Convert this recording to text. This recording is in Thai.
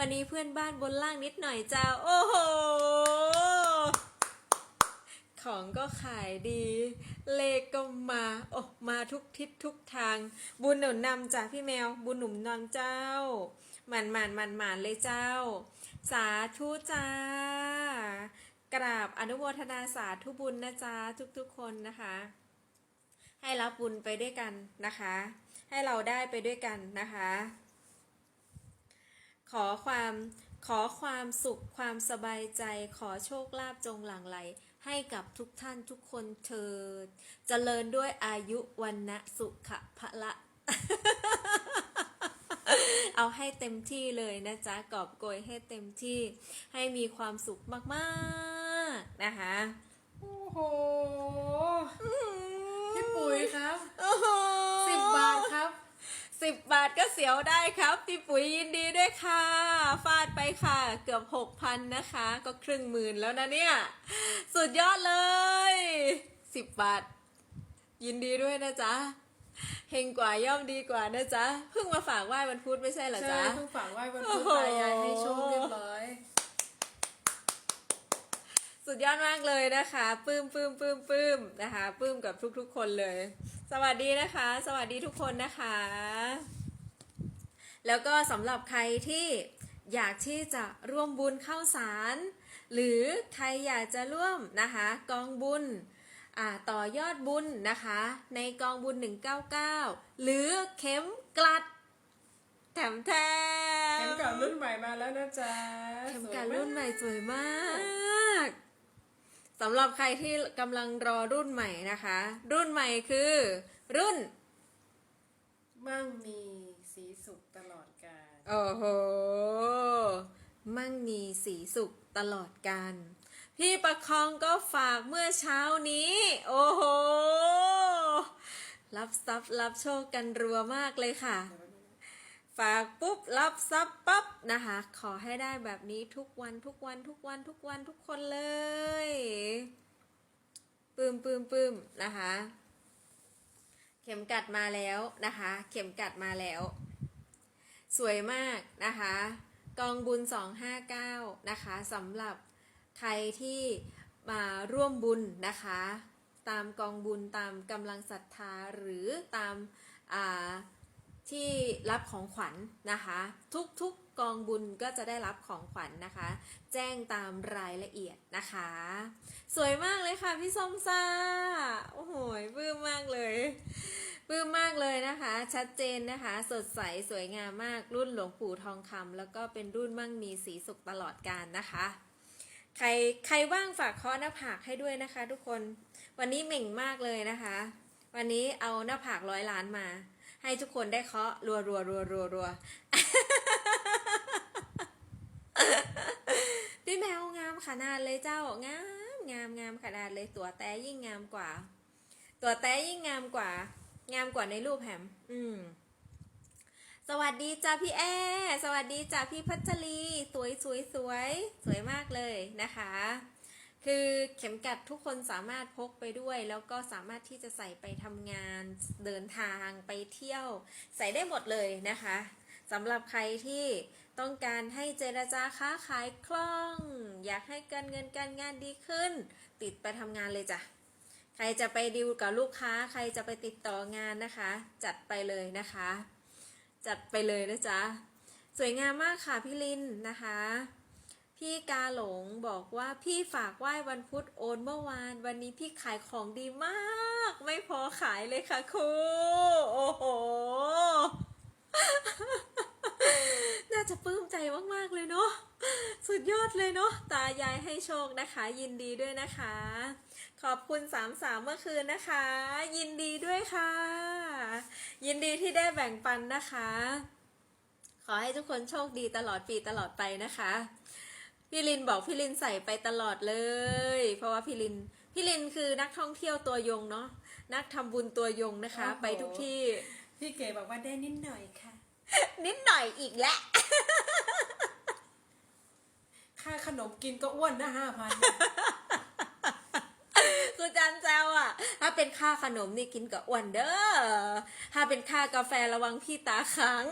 วันนี้เพื่อนบ้านบนล่างนิดหน่อยจ้า โอ้โห ของก็ขายดี เลขก็มาโอ้มาทุกทิศทุกทาง บุญหนุนนำจ้ะพี่แมว บุญหนุนนำเจ้า หมันหมันหมันหมันเลยเจ้า สาธุจ้ากราบอนุโมทนาสาธุบุญนะจ๊ะทุกๆคนนะคะ ให้รับบุญไปด้วยกันนะคะ ให้เราได้ไปด้วยกันนะคะ ขอความขอความสุขความสบายใจ ขอโชคลาภจงหลั่งไหล ให้กับทุกท่านทุกคนเถิดเจริญด้วยอายุวันนะสุขะพละเอาให้เต็มที่เลยนะจ๊ะกอบโกยให้เต็มที่ให้มีความสุขมากๆนะคะโอ้โหพี่ปุ๋ยครับโอ้โหสิบบาทครับ สิบบาทก็เสียวได้ครับ พี่ปุ๋ยยินดีด้วยค่ะ ฟาดไปค่ะ เกือบหกพันนะคะ ก็ครึ่งหมื่นแล้วนะเนี่ย สุดยอดเลยสิบบาท ยินดีด้วยนะจ๊ะเฮงกว่าย่อมดีกว่านะจ๊ะเพิ่งมาฝากไหว้วันพุธไม่ใช่เหรอใช่จ๊ะเพิ่งฝากไหว้วันโอ้พุธโหตายายให้โชคเรียบร้อยสุดยอดมากเลยนะคะปลื้มปลื้มปลื้มปลื้มนะคะปลื้มกับทุกๆ คนเลย สวัสดีนะคะ สวัสดีทุกคนนะคะ แล้วก็สำหรับใครที่อยากที่จะร่วมบุญเข้าสาร หรือใครอยากจะร่วมนะคะกองบุญอ่าต่อยอดบุญนะคะ ในกองบุญ 199 หรือเข็มกลัดแถมแถมเข็มกลัดรุ่นใหม่มาแล้วนะจ๊ะเข็มสวยกลัดมารุ่นใหม่สวยมาก สำหรับใครที่กำลังรอรุ่นใหม่นะคะ รุ่นใหม่คือ รุ่น มั่งมีสีสุขตลอดกาลโอ้โห มั่งมีสีสุขตลอดการพี่ประคองก็ฝากเมื่อเช้านี้ โอ้โห รับทรัพย์รับโชคกันรัวมากเลยค่ะ ฝากปุ๊บรับทรัพย์ปั๊บนะคะ ขอให้ได้แบบนี้ทุกวันทุกวันทุกวันทุกวันทุกคนเลยปื้มปื้มปื้มนะคะ เข็มกัดมาแล้วนะคะ เข็มกัดมาแล้ว สวยมากนะคะ กองบุญ 259 นะคะสำหรับใครที่มาร่วมบุญนะคะ ตามกองบุญตามกำลังศรัทธาหรือตามอ่า ที่รับของขวัญนะคะ ทุกๆกกองบุญก็จะได้รับของขวัญนะคะ แจ้งตามรายละเอียดนะคะ สวยมากเลยค่ะพี่ส้มซ่าโอ้โหปื้มมากเลยปื้มมากเลยนะคะ ชัดเจนนะคะ สดใสสวยงามมากรุ่นหลวงปู่ทองคำแล้วก็เป็นรุ่นมั่งมีสีสุขตลอดกาลนะคะใครใครว่างฝากเคาะหน้าผากให้ด้วยนะคะ ทุกคน วันนี้เหม่งมากเลยนะคะ วันนี้เอาหน้าผากร้อยล้านมา ให้ทุกคนได้เคาะรัวรัวรัวรัวรัวพี่แมวงามขนาดเลยเจ้างามงามงามขนาดเลยตัวแต่ยิ่งงามกว่า ตัวแต่ยิ่งงามกว่า งามกว่าในรูปแฮมอืมสวัสดีจ้าพี่แอสวัสดีจ้าพี่พัชรี สวยสวยสวย สวยมากเลยนะคะ คือเข็มกัดทุกคนสามารถพกไปด้วย แล้วก็สามารถที่จะใส่ไปทำงานเดินทางไปเที่ยว ใส่ได้หมดเลยนะคะสำหรับใครที่ต้องการให้เจรจาค้าขายคล่อง อยากให้การเงินการงานดีขึ้น ติดไปทำงานเลยจ้ะใครจะไปดิวกับลูกค้า ใครจะไปติดต่องานนะคะ จัดไปเลยนะคะ จัดไปเลยนะจ๊ะสวยงามมากค่ะพี่ลินนะคะ พี่กาหลงบอกว่าพี่ฝากไหว้วันพุธโอนเมื่อวาน วันนี้พี่ขายของดีมาก ไม่พอขายเลยค่ะครูโอ้โห น่าจะปลื้มใจมาก ๆ เลยเนาะสุดยอดเลยเนาะตายายให้โชคนะคะ ยินดีด้วยนะคะ ขอบคุณสามสามเมื่อคืนนะคะ ยินดีด้วยค่ะ ยินดีที่ได้แบ่งปันนะคะ ขอให้ทุกคนโชคดีตลอดปีตลอดไปนะคะ พี่ลินบอกพี่ลินใส่ไปตลอดเลย เพราะว่าพี่ลินพี่ลินคือนักท่องเที่ยวตัวยงเนาะนักทำบุญตัวยงนะคะโอ้โหไปทุกที่ พี่เก๋บอกว่าได้นิดหน่อยค่ะ นิดหน่อยอีกแล้วค่าขนมกินก็อ้วนนะห้าพันคือจันแซวอะถ้าเป็นค่าขนมนี่กินกับอ้วนเด้อถ้าเป็นค่ากาแฟระวังพี่ตาค้าง